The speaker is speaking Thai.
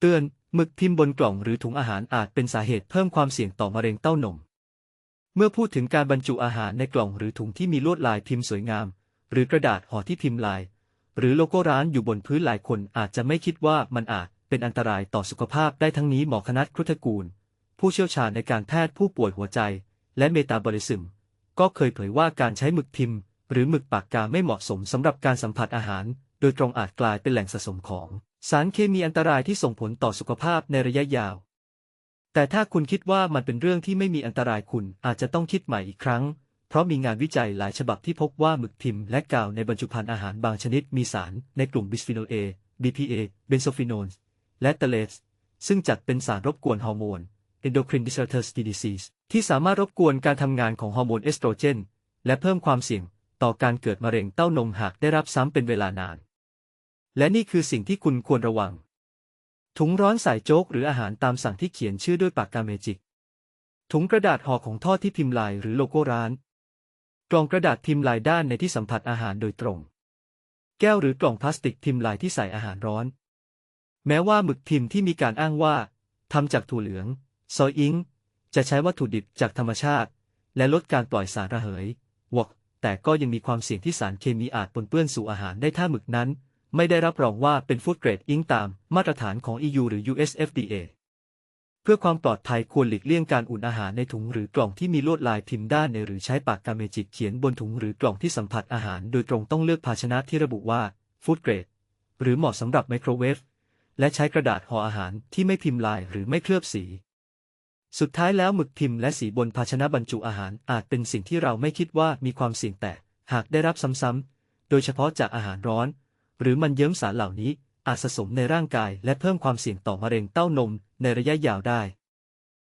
เตือนหมึกพิมพ์บนกล่องหรือถุงอาหารอาจเป็นสาเหตุเพิ่มความเสี่ยงต่อมะเร็งเต้านม เมื่อพูดถึงการบรรจุอาหารในกล่องหรือถุงที่มีลวดลายพิมพ์สวยงาม หรือกระดาษห่อที่พิมพ์ลาย หรือโลโก้ร้านอยู่บนพื้นหลายคนอาจจะไม่คิดว่ามันอาจเป็นอันตรายต่อสุขภาพได้ทั้งนี้หมอคณัตครุฑกูล ผู้เชี่ยวชาญในการแพทย์ผู้ป่วยหัวใจ และเมตาบอลิซึม ก็เคยเผยว่าการใช้หมึกพิมพ์ หรือหมึกปากกาไม่เหมาะสมสำหรับการสัมผัสอาหาร โดยตรงอาจกลายเป็นแหล่งสะสมของ สารเคมีอันตรายที่ส่งผลต่อสุขภาพในระยะยาว แต่ถ้าคุณคิดว่ามันเป็นเรื่องที่ไม่มีอันตรายคุณอาจจะต้องคิดใหม่อีกครั้ง เพราะมีงานวิจัยหลายฉบับที่พบว่าหมึกพิมพ์และกาวในบรรจุภัณฑ์อาหารบางชนิดมีสารในกลุ่มบิสฟีโนล A BPA เบนโซฟีโนลและเตเลสซึ่งจัดเป็นสารรบกวนฮอร์โมน endocrine disruptors disease ที่สามารถรบกวนการทำงานของฮอร์โมนเอสโตรเจน และเพิ่มความเสี่ยงต่อการเกิดมะเร็งเต้านมหากได้รับซ้ำเป็นเวลานาน และนี่คือสิ่งที่คุณควรระวัง ถุงร้อนใส่โจ๊กหรืออาหารตามสั่งที่เขียนชื่อด้วยปากกาเมจิก ถุงกระดาษห่อของทอดที่พิมพ์ลายหรือโลโก้ร้าน กล่องกระดาษพิมพ์ลายด้านในที่สัมผัสอาหารโดยตรง แก้วหรือกล่องพลาสติกพิมพ์ลายที่ใส่อาหารร้อน แม้ว่าหมึกพิมพ์ที่มีการอ้างว่าทำจากถั่วเหลือง ซอยอิง จะใช้วัตถุดิบจากธรรมชาติ และลดการปล่อยสารระเหยวกแต่ก็ยังมีความเสี่ยงที่สารเคมีอาจปนเปื้อนสู่อาหารได้ถ้าหมึกนั้น ไม่ได้รับรองว่าเป็นฟู้ดเกรดอิงตามมาตรฐานของ EU หรือ US FDA เพื่อความปลอดภัยควรหลีกเลี่ยงการอุ่นอาหารในถุงหรือกล่องที่มีลวดลายพิมพ์ด้านในหรือใช้ปากกาเมจิกเขียนบนถุงหรือกล่องที่สัมผัสอาหาร โดยตรงต้องเลือกภาชนะที่ระบุว่าฟู้ดเกรดหรือเหมาะสำหรับไมโครเวฟและใช้กระดาษห่ออาหารที่ไม่พิมพ์ลายหรือไม่เคลือบสี สุดท้ายแล้วหมึกพิมพ์และสีบนภาชนะบรรจุอาหารอาจเป็นสิ่งที่เราไม่คิดว่ามีความเสี่ยงแต่หากได้รับซ้ำๆโดยเฉพาะจากอาหารร้อน หรือมันเยิ้มสารเหล่านี้อาจสะสมในร่างกายและเพิ่มความเสี่ยงต่อมะเร็งเต้านมในระยะยาวได้